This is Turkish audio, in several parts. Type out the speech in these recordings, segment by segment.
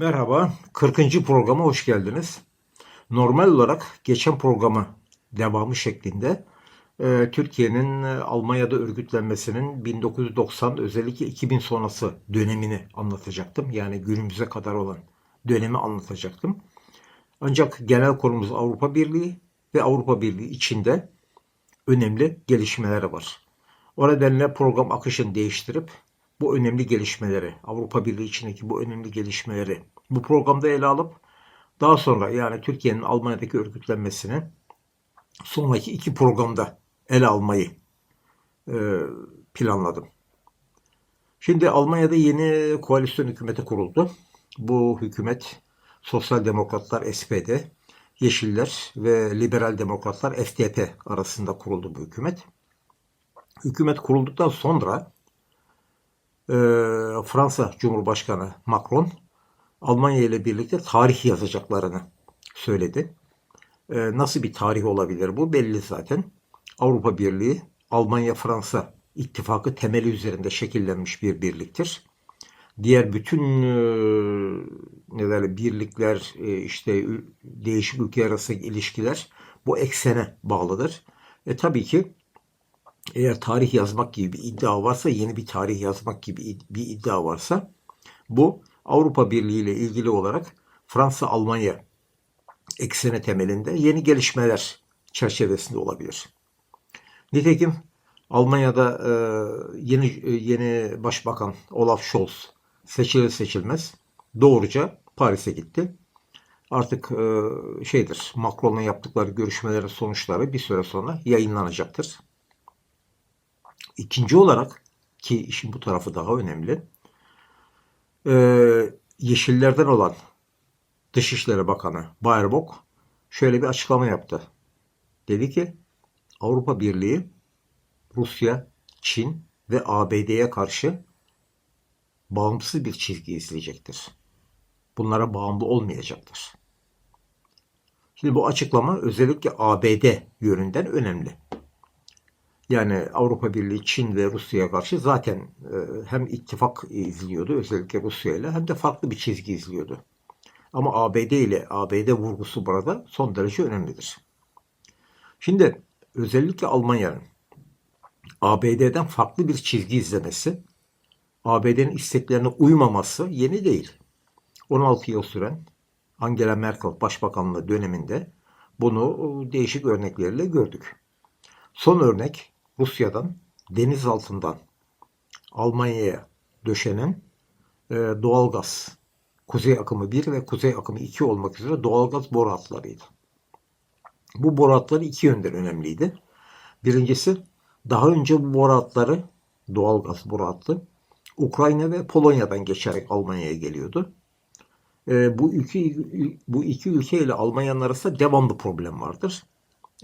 Merhaba, 40. programa hoş geldiniz. Normal olarak geçen programı devamı şeklinde e, Türkiye'nin e, Almanya'da örgütlenmesinin 1990 özellikle 2000 sonrası dönemini anlatacaktım. Yani günümüze kadar olan dönemi anlatacaktım. Ancak genel konumuz Avrupa Birliği ve Avrupa Birliği içinde önemli gelişmeler var. O nedenle program akışını değiştirip bu önemli gelişmeleri, Avrupa Birliği içindeki bu önemli gelişmeleri bu programda ele alıp daha sonra yani Türkiye'nin Almanya'daki örgütlenmesini sonraki iki programda ele almayı e, planladım. Şimdi Almanya'da yeni koalisyon hükümeti kuruldu. Bu hükümet Sosyal Demokratlar SPD, Yeşiller ve Liberal Demokratlar FDP arasında kuruldu bu hükümet. Hükümet kurulduktan sonra e, Fransa Cumhurbaşkanı Macron Almanya ile birlikte tarih yazacaklarını söyledi. E, nasıl bir tarih olabilir bu? Belli zaten. Avrupa Birliği, Almanya-Fransa ittifakı temeli üzerinde şekillenmiş bir birliktir. Diğer bütün e, ne derler, birlikler, e, işte değişik ülke arası ilişkiler bu eksene bağlıdır. E tabii ki eğer tarih yazmak gibi bir iddia varsa, yeni bir tarih yazmak gibi bir iddia varsa bu Avrupa Birliği ile ilgili olarak Fransa-Almanya ekseni temelinde yeni gelişmeler çerçevesinde olabilir. Nitekim Almanya'da e, yeni e, yeni başbakan Olaf Scholz seçilir seçilmez doğruca Paris'e gitti. Artık e, şeydir Macron'la yaptıkları görüşmelerin sonuçları bir süre sonra yayınlanacaktır. İkinci olarak ki işin bu tarafı daha önemli. Ee, Yeşillerden olan Dışişleri Bakanı Baerbock şöyle bir açıklama yaptı. Dedi ki Avrupa Birliği Rusya, Çin ve ABD'ye karşı bağımsız bir çizgi izleyecektir. Bunlara bağımlı olmayacaktır. Şimdi bu açıklama özellikle ABD yönünden önemli. Yani Avrupa Birliği, Çin ve Rusya'ya karşı zaten e, hem ittifak izliyordu özellikle Rusya ile hem de farklı bir çizgi izliyordu. Ama ABD ile ABD vurgusu burada son derece önemlidir. Şimdi özellikle Almanya'nın ABD'den farklı bir çizgi izlemesi, ABD'nin isteklerine uymaması yeni değil. 16 yıl süren Angela Merkel başbakanlığı döneminde bunu değişik örnekleriyle gördük. Son örnek Rusya'dan deniz altından Almanya'ya döşenen e, doğalgaz Kuzey akımı 1 ve Kuzey akımı 2 olmak üzere doğalgaz boru hatlarıydı. Bu boru hatları iki yönden önemliydi. Birincisi daha önce bu boru hatları doğalgaz boru hattı Ukrayna ve Polonya'dan geçerek Almanya'ya geliyordu. E, bu iki bu iki ülke ile Almanya'nın arasında devamlı problem vardır.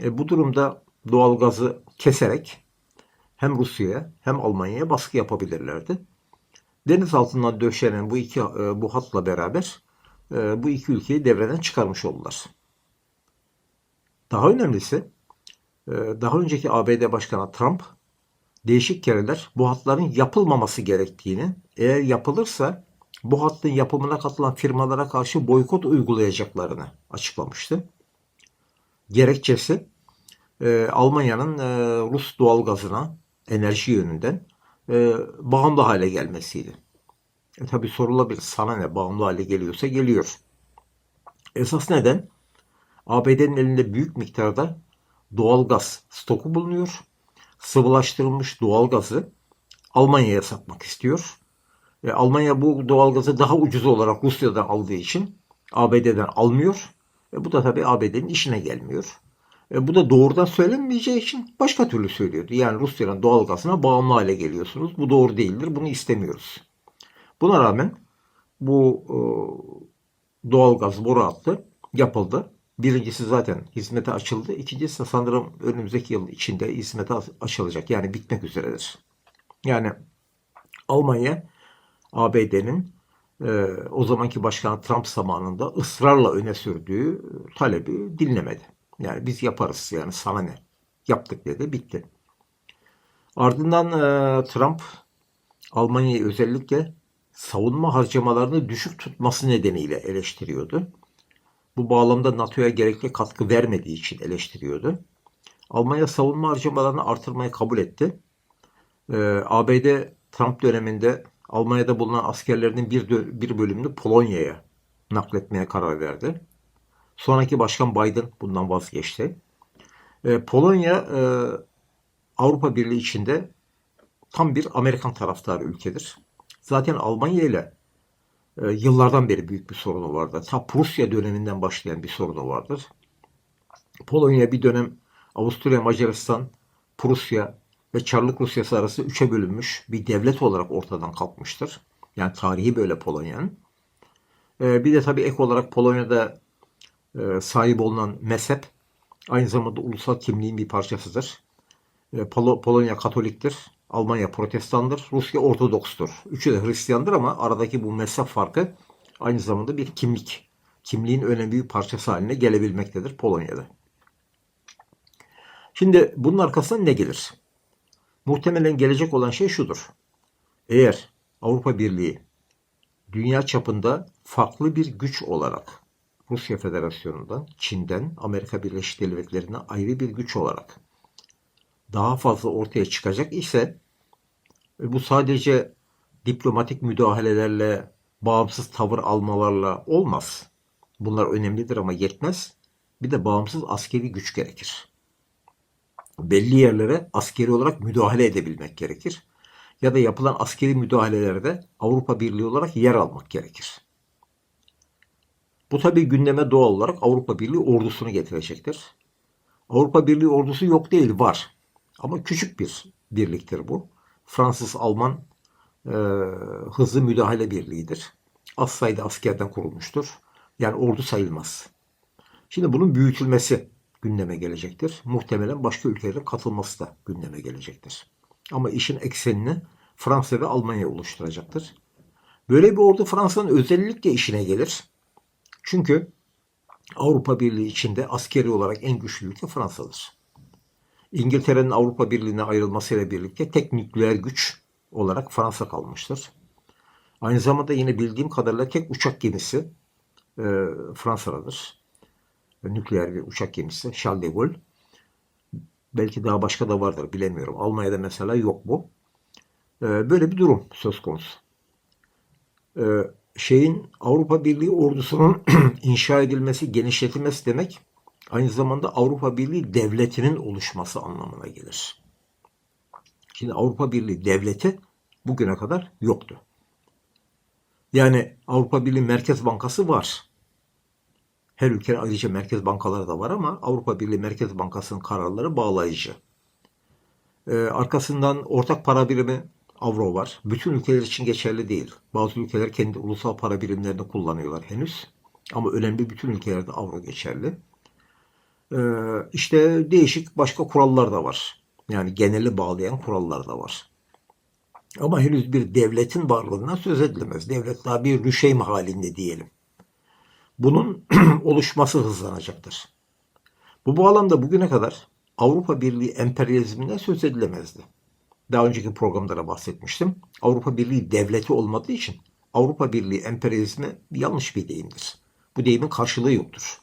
E, bu durumda doğalgazı keserek hem Rusya'ya hem Almanya'ya baskı yapabilirlerdi. Deniz altından döşenen bu iki e, bu hatla beraber e, bu iki ülkeyi devreden çıkarmış oldular. Daha önemlisi e, daha önceki ABD Başkanı Trump değişik kereler bu hatların yapılmaması gerektiğini, eğer yapılırsa bu hattın yapımına katılan firmalara karşı boykot uygulayacaklarını açıklamıştı. Gerekçesi Almanya'nın Rus doğalgazına enerji yönünden e, bağımlı hale gelmesiydi. E tabi sorulabilir sana ne bağımlı hale geliyorsa geliyor. Esas neden? ABD'nin elinde büyük miktarda doğal gaz stoku bulunuyor. Sıvılaştırılmış doğal gazı Almanya'ya satmak istiyor. E, Almanya bu doğal gazı daha ucuz olarak Rusya'dan aldığı için ABD'den almıyor. E, bu da tabii ABD'nin işine gelmiyor. E, bu da doğrudan söylenmeyeceği için başka türlü söylüyordu. Yani Rusya'nın doğal gazına bağımlı hale geliyorsunuz. Bu doğru değildir. Bunu istemiyoruz. Buna rağmen bu e, doğal gaz boru hattı yapıldı. Birincisi zaten hizmete açıldı. İkincisi sanırım önümüzdeki yıl içinde hizmete açılacak. Yani bitmek üzeredir. Yani Almanya ABD'nin e, o zamanki başkan Trump zamanında ısrarla öne sürdüğü talebi dinlemedi. Yani biz yaparız yani sana ne? Yaptık dedi bitti. Ardından e, Trump Almanya'yı özellikle savunma harcamalarını düşük tutması nedeniyle eleştiriyordu. Bu bağlamda NATO'ya gerekli katkı vermediği için eleştiriyordu. Almanya savunma harcamalarını artırmayı kabul etti. Ee, ABD Trump döneminde Almanya'da bulunan askerlerinin bir, bir bölümünü Polonya'ya nakletmeye karar verdi. Sonraki başkan Biden bundan vazgeçti. Ee, Polonya e, Avrupa Birliği içinde tam bir Amerikan taraftarı ülkedir. Zaten Almanya ile e, yıllardan beri büyük bir sorunu vardı. Ta Prusya döneminden başlayan bir sorunu vardır. Polonya bir dönem Avusturya, Macaristan, Prusya ve Çarlık Rusyası arası üçe bölünmüş bir devlet olarak ortadan kalkmıştır. Yani tarihi böyle Polonya'nın. E, bir de tabii ek olarak Polonya'da e, sahip olunan mezhep aynı zamanda ulusal kimliğin bir parçasıdır. E, Polo- Polonya Katoliktir, Almanya Protestandır, Rusya Ortodokstur. Üçü de Hristiyandır ama aradaki bu mezhep farkı aynı zamanda bir kimlik, kimliğin önemli bir parçası haline gelebilmektedir Polonya'da. Şimdi bunun arkasından ne gelir? Muhtemelen gelecek olan şey şudur. Eğer Avrupa Birliği dünya çapında farklı bir güç olarak Rusya Federasyonu'ndan, Çin'den, Amerika Birleşik Devletleri'ne ayrı bir güç olarak daha fazla ortaya çıkacak ise e, bu sadece diplomatik müdahalelerle, bağımsız tavır almalarla olmaz. Bunlar önemlidir ama yetmez. Bir de bağımsız askeri güç gerekir. Belli yerlere askeri olarak müdahale edebilmek gerekir. Ya da yapılan askeri müdahalelerde Avrupa Birliği olarak yer almak gerekir. Bu tabii gündeme doğal olarak Avrupa Birliği ordusunu getirecektir. Avrupa Birliği ordusu yok değil, var. Ama küçük bir birliktir bu. Fransız-Alman e, hızlı müdahale birliğidir. Az sayıda askerden kurulmuştur. Yani ordu sayılmaz. Şimdi bunun büyütülmesi gündeme gelecektir. Muhtemelen başka ülkelerin katılması da gündeme gelecektir. Ama işin eksenini Fransa ve Almanya oluşturacaktır. Böyle bir ordu Fransa'nın özellikle işine gelir. Çünkü Avrupa Birliği içinde askeri olarak en güçlü ülke Fransa'dır. İngiltere'nin Avrupa Birliği'ne ayrılmasıyla birlikte tek nükleer güç olarak Fransa kalmıştır. Aynı zamanda yine bildiğim kadarıyla tek uçak gemisi e, Fransa'dadır. Nükleer bir uçak gemisi Charles de Gaulle. Belki daha başka da vardır bilemiyorum. Almanya'da mesela yok bu. E, böyle bir durum söz konusu. E, şeyin Avrupa Birliği ordusunun inşa edilmesi, genişletilmesi demek aynı zamanda Avrupa Birliği devletinin oluşması anlamına gelir. Şimdi Avrupa Birliği devleti bugüne kadar yoktu. Yani Avrupa Birliği Merkez Bankası var. Her ülkenin ayrıca merkez bankaları da var ama Avrupa Birliği Merkez Bankası'nın kararları bağlayıcı. Ee, arkasından ortak para birimi avro var. Bütün ülkeler için geçerli değil. Bazı ülkeler kendi ulusal para birimlerini kullanıyorlar henüz. Ama önemli bütün ülkelerde avro geçerli. Ee, işte değişik başka kurallar da var. Yani geneli bağlayan kurallar da var. Ama henüz bir devletin varlığından söz edilemez. Devlet daha bir rüşeym halinde diyelim. Bunun oluşması hızlanacaktır. Bu bağlamda bugüne kadar Avrupa Birliği emperyalizminden söz edilemezdi. Daha önceki programda bahsetmiştim. Avrupa Birliği devleti olmadığı için Avrupa Birliği emperyalizmi yanlış bir deyimdir. Bu deyimin karşılığı yoktur.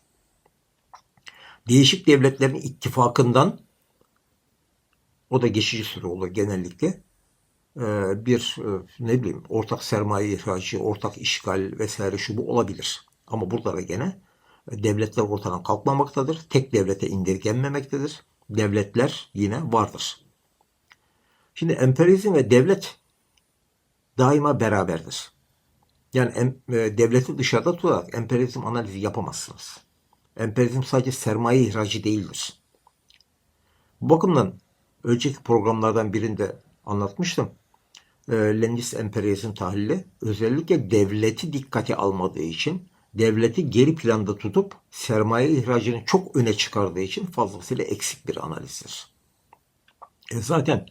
Değişik devletlerin ittifakından o da geçici süre olur genellikle bir ne bileyim ortak sermaye ihracı, ortak işgal vesaire şu bu olabilir. Ama burada da gene devletler ortadan kalkmamaktadır. Tek devlete indirgenmemektedir. Devletler yine vardır. Şimdi ve devlet daima beraberdir. Yani em, e, devleti dışarıda tutarak emperyalizm analizi yapamazsınız. Emperyalizm sadece sermaye ihracı değildir. Bu bakımdan önceki programlardan birinde anlatmıştım. E, Leninist emperyalizm tahlili özellikle devleti dikkate almadığı için devleti geri planda tutup sermaye ihracını çok öne çıkardığı için fazlasıyla eksik bir analizdir. E zaten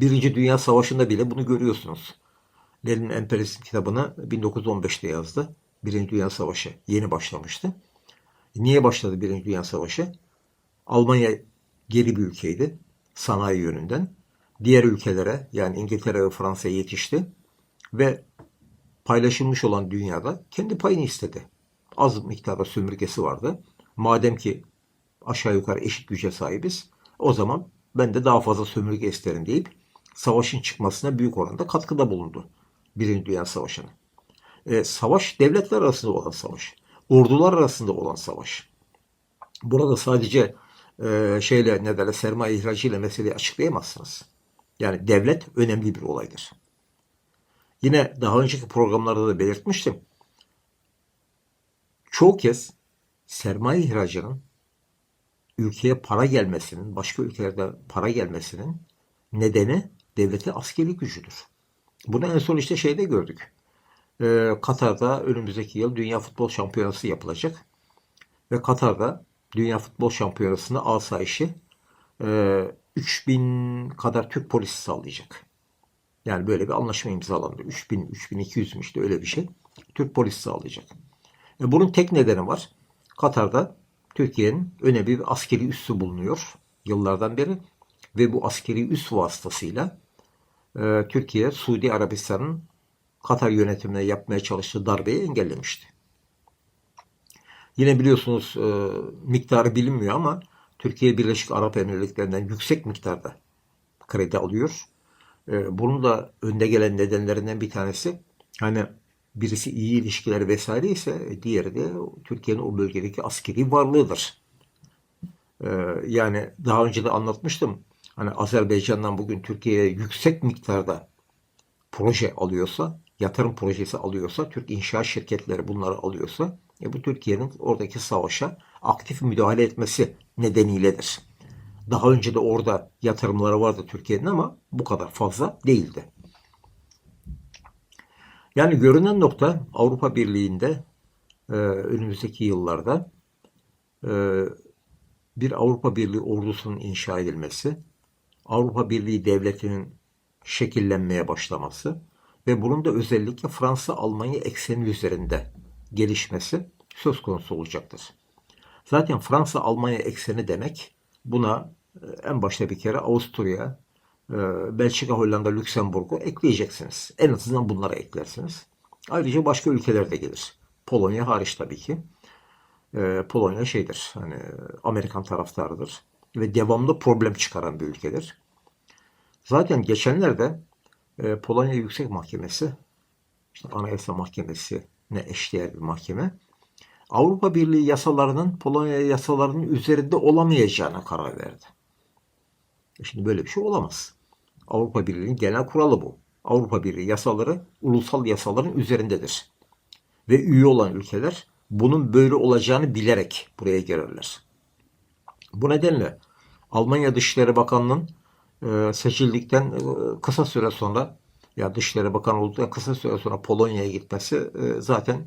Birinci Dünya Savaşı'nda bile bunu görüyorsunuz. Lenin Emperyalizm kitabını 1915'te yazdı. Birinci Dünya Savaşı yeni başlamıştı. Niye başladı Birinci Dünya Savaşı? Almanya geri bir ülkeydi sanayi yönünden. Diğer ülkelere yani İngiltere ve Fransa'ya yetişti ve paylaşılmış olan dünyada kendi payını istedi. Az miktarda sömürgesi vardı. Madem ki aşağı yukarı eşit güce sahibiz, o zaman ben de daha fazla sömürge isterim deyip savaşın çıkmasına büyük oranda katkıda bulundu. Birinci Dünya Savaşı'na. E, savaş devletler arasında olan savaş. Ordular arasında olan savaş. Burada sadece e, şeyle ne derler sermaye ihracıyla meseleyi açıklayamazsınız. Yani devlet önemli bir olaydır. Yine daha önceki programlarda da belirtmiştim. Çoğu kez sermaye ihracının ülkeye para gelmesinin, başka ülkelerde para gelmesinin nedeni devlete askeri gücüdür. Bunu en son işte şeyde gördük. Ee, Katar'da önümüzdeki yıl Dünya Futbol Şampiyonası yapılacak. Ve Katar'da Dünya Futbol Şampiyonası'nda asayişi e, 3000 kadar Türk polisi sağlayacak. Yani böyle bir anlaşma imzalandı. 3000, 3200 mü işte öyle bir şey. Türk polisi sağlayacak. E, bunun tek nedeni var. Katar'da Türkiye'nin önemli bir askeri üssü bulunuyor yıllardan beri. Ve bu askeri üs vasıtasıyla e, Türkiye, Suudi Arabistan'ın Katar yönetimine yapmaya çalıştığı darbeyi engellemişti. Yine biliyorsunuz e, miktarı bilinmiyor ama Türkiye Birleşik Arap Emirlikleri'nden yüksek miktarda kredi alıyor. E, bunun da önde gelen nedenlerinden bir tanesi hani birisi iyi ilişkiler vesaire ise diğeri de Türkiye'nin o bölgedeki askeri varlığıdır. E, yani daha önce de anlatmıştım. Hani Azerbaycan'dan bugün Türkiye'ye yüksek miktarda proje alıyorsa, yatırım projesi alıyorsa, Türk inşaat şirketleri bunları alıyorsa e bu Türkiye'nin oradaki savaşa aktif müdahale etmesi nedeniyledir. Daha önce de orada yatırımları vardı Türkiye'nin ama bu kadar fazla değildi. Yani görünen nokta Avrupa Birliği'nde e, önümüzdeki yıllarda e, bir Avrupa Birliği ordusunun inşa edilmesi, Avrupa Birliği devletinin şekillenmeye başlaması ve bunun da özellikle Fransa-Almanya ekseni üzerinde gelişmesi söz konusu olacaktır. Zaten Fransa-Almanya ekseni demek buna e, en başta bir kere Avusturya, e, Belçika, Hollanda, Lüksemburg'u ekleyeceksiniz. En azından bunlara eklersiniz. Ayrıca başka ülkeler de gelir. Polonya hariç tabii ki. E, Polonya şeydir, hani Amerikan taraftarıdır ve devamlı problem çıkaran bir ülkedir. Zaten geçenlerde Polonya Yüksek Mahkemesi, işte Anayasa Mahkemesi ne eşdeğer bir mahkeme. Avrupa Birliği yasalarının Polonya yasalarının üzerinde olamayacağına karar verdi. E şimdi böyle bir şey olamaz. Avrupa Birliği'nin genel kuralı bu. Avrupa Birliği yasaları ulusal yasaların üzerindedir. Ve üye olan ülkeler bunun böyle olacağını bilerek buraya girerler. Bu nedenle Almanya Dışişleri Bakanı'nın e, seçildikten e, kısa süre sonra ya Dışişleri Bakanı olduktan kısa süre sonra Polonya'ya gitmesi e, zaten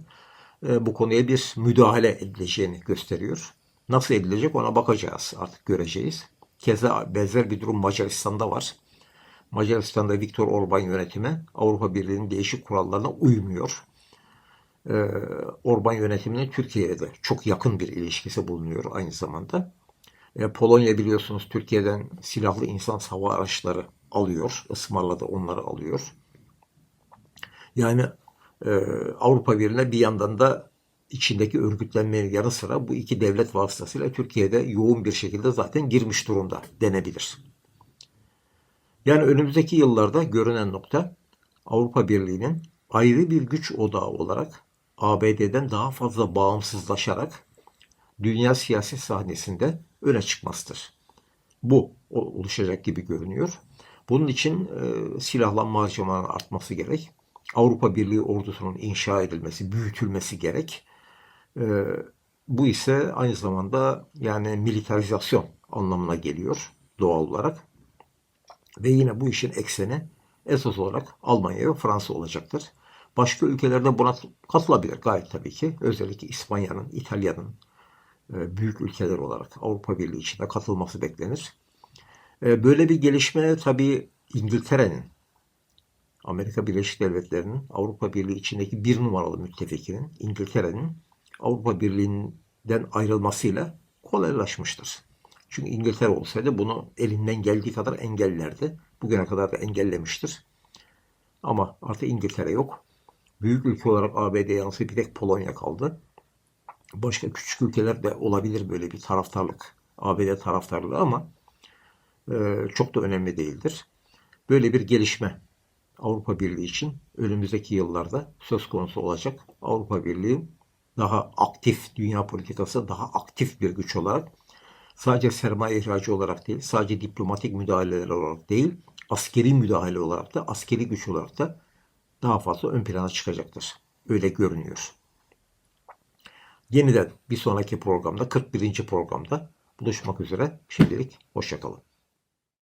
bu konuya bir müdahale edileceğini gösteriyor. Nasıl edilecek ona bakacağız artık göreceğiz. Keza benzer bir durum Macaristan'da var. Macaristan'da Viktor Orban yönetimi Avrupa Birliği'nin değişik kurallarına uymuyor. Orban yönetiminin Türkiye'ye de çok yakın bir ilişkisi bulunuyor aynı zamanda. Ee, Polonya biliyorsunuz Türkiye'den silahlı insan hava araçları alıyor. ısmarladı onları alıyor. Yani e, Avrupa Birliği'ne bir yandan da içindeki örgütlenmenin yanı sıra bu iki devlet vasıtasıyla Türkiye'de yoğun bir şekilde zaten girmiş durumda denebilir. Yani önümüzdeki yıllarda görünen nokta Avrupa Birliği'nin ayrı bir güç odağı olarak ABD'den daha fazla bağımsızlaşarak dünya siyasi sahnesinde öne çıkmasıdır. Bu oluşacak gibi görünüyor. Bunun için e, silahlanma harcamalarının artması gerek. Avrupa Birliği ordusunun inşa edilmesi, büyütülmesi gerek. E, bu ise aynı zamanda yani militarizasyon anlamına geliyor doğal olarak. Ve yine bu işin ekseni esas olarak Almanya ve Fransa olacaktır. Başka ülkelerde buna katılabilir gayet tabii ki. Özellikle İspanya'nın, İtalya'nın büyük ülkeler olarak Avrupa Birliği içinde katılması beklenir. E, böyle bir gelişme tabii İngiltere'nin Amerika Birleşik Devletleri'nin Avrupa Birliği içindeki bir numaralı müttefikinin İngiltere'nin Avrupa Birliği'nden ayrılmasıyla kolaylaşmıştır. Çünkü İngiltere olsaydı bunu elinden geldiği kadar engellerdi. Bugüne kadar da engellemiştir. Ama artık İngiltere yok. Büyük ülke olarak ABD yansı bir tek Polonya kaldı. Başka küçük ülkeler de olabilir böyle bir taraftarlık. ABD taraftarlığı ama e, çok da önemli değildir. Böyle bir gelişme Avrupa Birliği için önümüzdeki yıllarda söz konusu olacak. Avrupa Birliği daha aktif, dünya politikası daha aktif bir güç olarak sadece sermaye ihracı olarak değil, sadece diplomatik müdahaleler olarak değil, askeri müdahale olarak da, askeri güç olarak da daha fazla ön plana çıkacaktır. Öyle görünüyor. Yeniden bir sonraki programda, 41. programda buluşmak üzere. Şimdilik hoşçakalın.